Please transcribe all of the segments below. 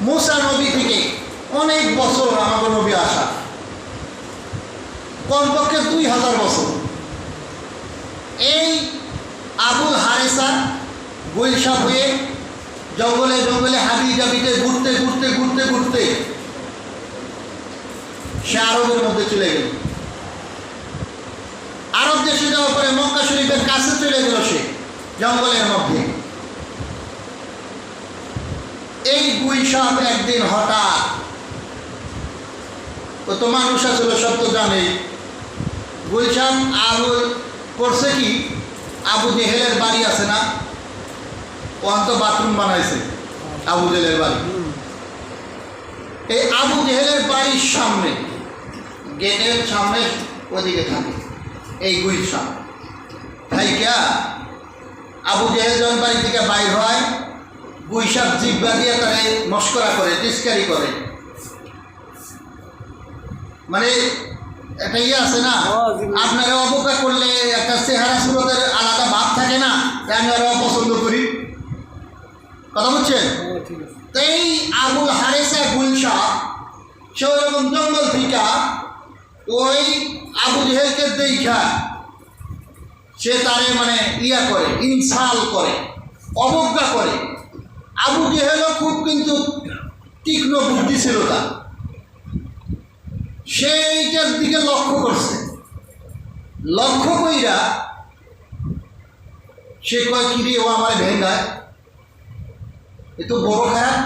মুসা নবী থেকে অনেক বছর আমাকে নবী আসা। কমপক্ষে দুই হাজার বছর। এই আবুল হারেসা বৈশা হয়ে জঙ্গলে জঙ্গলে হাবি জাবিতে ঘুরতে ঘুরতে ঘুরতে ঘুরতে সে আরবের মধ্যে চলে গেল। আরব দেশে যাওয়ার পরে মক্কা শরীফের কাছে চলে গেল সে জঙ্গলের মধ্যে। এই গুই সাপ একদিন হঠাৎ। ও তো মানুষ আসলে সব তো জানেই। গুলশান আবু করছে কি? আবু জেহেলের বাড়ি আছে না? ও তো বাথরুম বানাইছে, আবু জেহেলের বাড়ি। এই আবু জেহেলের বাড়ির সামনে, গেটের সামনে ওদিকে থাকে, এই গুলশান তাই ক্যা আবু জেহেল যখন বাড়ি থেকে বাইর হয় গুইসাপ জিব্বা দিয়ে তারে মস্করা করে তিস্কারি করে। মানে একটা ইয়ে আছে না? আপনারা অবজ্ঞা করলে একটা চেহারা সুরতের আলাদা ভাব থাকে না তাই আমি আরও অপছন্দ করি। কথা বুঝছেন? তো এই আবুল হারেসা গুলশা সে ওরকম জঙ্গল থেকে ওই আবু জেহেলকে দেখা সে তারে মানে ইয়া করে ইনসাল করে অবজ্ঞা করে। আবু জেহেলও খুব কিন্তু তীক্ষ্ণ বুদ্ধি ছিল তার সেইটার দিকে লক্ষ্য করছে। লক্ষ্য কইরা সে কয়, কিরে, ও আমার ভেঙ্গায় এ তো বড় খারাপ।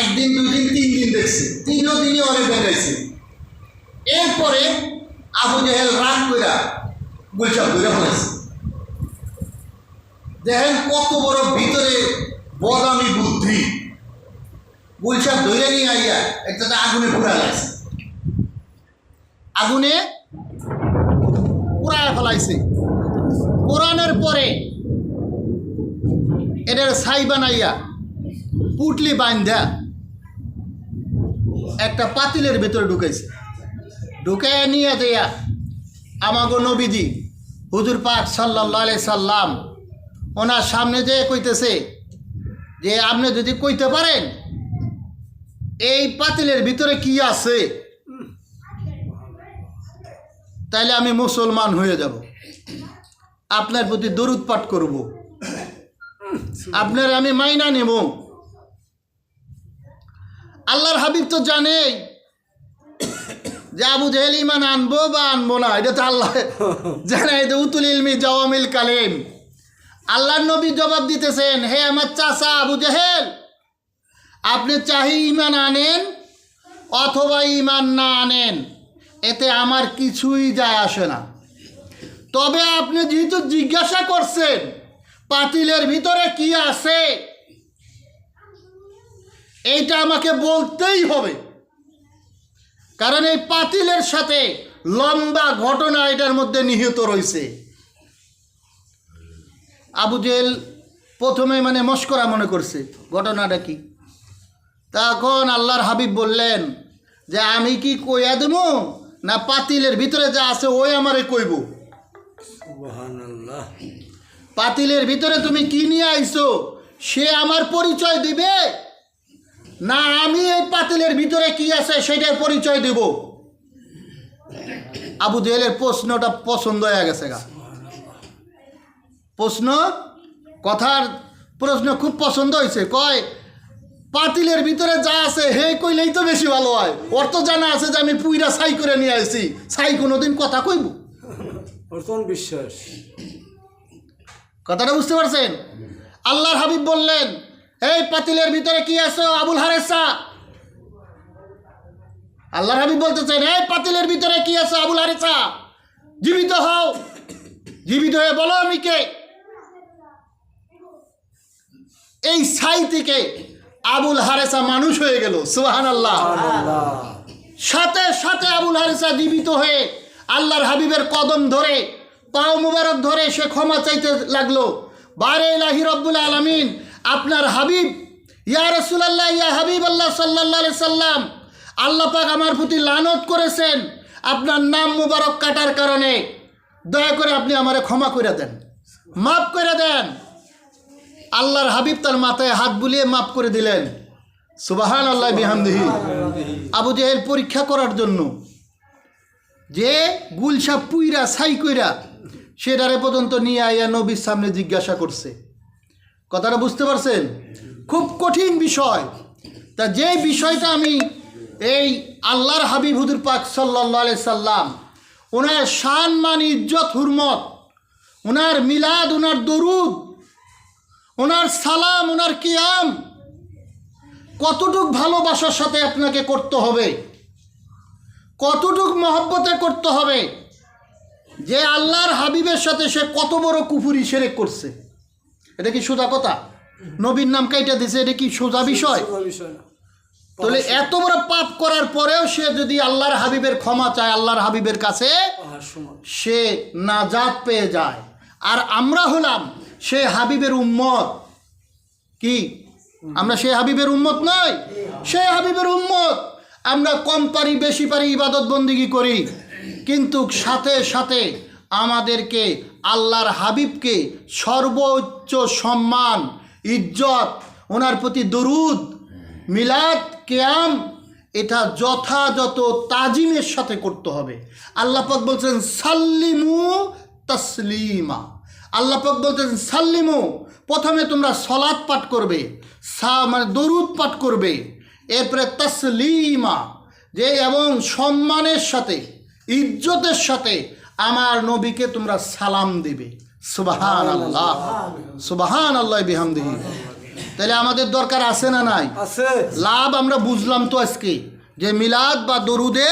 একদিন দুই দিন তিন দিন দেখছে। তিনও দিনই অনেক ভেঙাইছে এরপরে আবু জেহেল রাগ কইরা গুলশাপ ধরে ফেলেছে। দেখেন কত বড় ভিতরে বদামি বুদ্ধি। গুলশাপ ধরে নিয়ে আইয়া, একটা আগুনে পুরা লাগছে আগুনে পুরায় ফেলাইছে। পুরানোর পরে এটার ছাই বানাইয়া পুটলি বান্ধা একটা পাতিলের ভেতরে ঢুকাইছে। ঢুকাইয়া নিয়ে দেয়া আমাগো নবীজি, হুজুর পাক সাল্লাহ সাল্লাম, ওনার সামনে যে কইতেছে যে আপনি যদি কইতে পারেন, এই পাতিলের ভিতরে কি আছে? তাহলে আমি মুসলমান হয়ে যাব। আপনার প্রতি দরুদ করব। আপনার আমি মাইনা নেব। আল্লাহর হাবিব তো জানে যে আবু জেহেল ইমান আনব বা আনব না, এটা তো আল্লাহ জানে উতুল ইলমি জওয়ামিল কালিম। আল্লাহর নবী জবাব দিতেছেন, হে আমার চাচা আবু জেহেল, আপনি চাহি ইমান আনেন অথবা ইমান না আনেন? এতে আমার কিছুই যায় আসে না। তবে আপনি যেহেতু জিজ্ঞাসা করছেন, পাতিলের ভিতরে কি আছে? এইটা আমাকে বলতেই হবে। কারণ এই পাতিলের সাথে লম্বা ঘটনা এটার মধ্যে নিহিত রয়েছে। আবু জেল প্রথমে মানে মস্করা মনে করছে ঘটনাটা কি? তখন আল্লাহর হাবিব বললেন যে আমি কি কইয়া দেবো না পাতিলের ভিতরে যা আছে ওই আমারে কইব। পাতিলের ভিতরে তুমি কি নিয়ে আইছো? সে আমার পরিচয় দিবে? না আমি এই পাতিলের ভিতরে কি আছে সেটার পরিচয় দেব? আবু জেলের প্রশ্নটা পছন্দ হয়ে গেছে গা। প্রশ্ন? কথার প্রশ্ন খুব পছন্দ হয়েছে। কয় পাতিলের ভিতরে যা আছে হে কইলেই তো বেশি ভালো হয়। ওর তো জানা আছে যে আমি পুইরা ছাই করে নিয়ে আসছি ছাই কোনোদিন কথা কইব? প্রথম বিশ্বাস। কথাটা বুঝতে পারছেন? আল্লাহর হাবিব বললেন এই পাতিলের ভিতরে কি আছে আবুল হারেসা? আল্লাহর হাবিব বলতেছেন এই পাতিলের ভিতরে কি আছে আবুল হারেসা? জীবিত হও। জীবিত হয়ে বলো আমি কে? এই ছাই থেকে আবুল হারেসা মানুষ হয়ে গেল সুহান আল্লাহ সাথে সাথে আবুল হারেসা জীবিত হয়ে আল্লাহর হাবিবের কদম ধরে পাও মুবারক ধরে সে ক্ষমা চাইতে লাগল। বারে ইলাহি রব্বুল আলমিন আপনার হাবিব ইয়া রসুলাল্লাহ ইয়া হাবিব আল্লাহ সাল্লাহ সাল্লাম আল্লাহ পাক আমার প্রতি লানত করেছেন আপনার নাম মুবারক কাটার কারণে। দয়া করে আপনি আমারে ক্ষমা করে দেন। মাফ করে দেন। আল্লাহর হাবিব তার মাথায় হাত বুলিয়ে মাফ করে দিলেন। সুবাহান আল্লাহ বিহামদিহি। আবু জেহেল পরীক্ষা করার জন্য যে গুলশা পুইরা, ছাই কইরা সেটারে পর্যন্ত নিয়ে আইয়া নবীর সামনে জিজ্ঞাসা করছে। কথাটা বুঝতে পারছেন? খুব কঠিন বিষয়। তা যে বিষয়টা আমি এই আল্লাহর হাবিব হুদুর পাক সাল্লাহ সাল্লাম ওনার শান মান, ইজ্জত, হুরমত ওনার মিলাদ ওনার দরুদ ওনার সালাম ওনার কিয়াম। কতটুক ভালোবাসার সাথে আপনাকে করতে হবে? কতটুক মহব্বতে করতে হবে? যে আল্লাহর হাবিবের সাথে সে কত বড় কুফুরি সেরেক করছে। এটা কি সোজা কথা? নবীর নাম কাইটা দিছে এটা কি সোজা বিষয়? তাহলে এত বড় পাপ করার পরেও সে যদি আল্লাহর হাবিবের ক্ষমা চায় আল্লাহর হাবিবের কাছে সে নাজাত পেয়ে যায়। আর আমরা হলাম সে হাবিবের উম্মত। কি? আমরা সে হাবিবের উম্মত নয় সে হাবিবের উম্মত। আমরা কম পারি, বেশি পারি, ইবাদত বন্দিগি করি। কিন্তু সাথে সাথে আমাদেরকে আল্লাহর হাবিবকে সর্বোচ্চ সম্মান, ইজ্জত, ওনার প্রতি দরুদ, মিলাদ, কেয়াম, এটা যথাযথ তাজিমের সাথে করতে হবে। আল্লাহ পাক বলছেন, সাল্লিমু তসলিমা। আল্লাহ পাক বলছেন সাল্লিমু প্রথমে তোমরা সলাদ পাঠ করবে সা মানে দরুদ পাঠ করবে এরপরে তসলিমা যে এবং সম্মানের সাথে ইজ্জতের সাথে আমার নবীকে তোমরা সালাম দেবে। সুবাহান আল্লাহ সুবাহান আল্লাহ বিহামদিহি। তাহলে আমাদের দরকার আছে না নাই? আছে। লাভ আমরা বুঝলাম তো আজকে যে মিলাদ বা দরুদে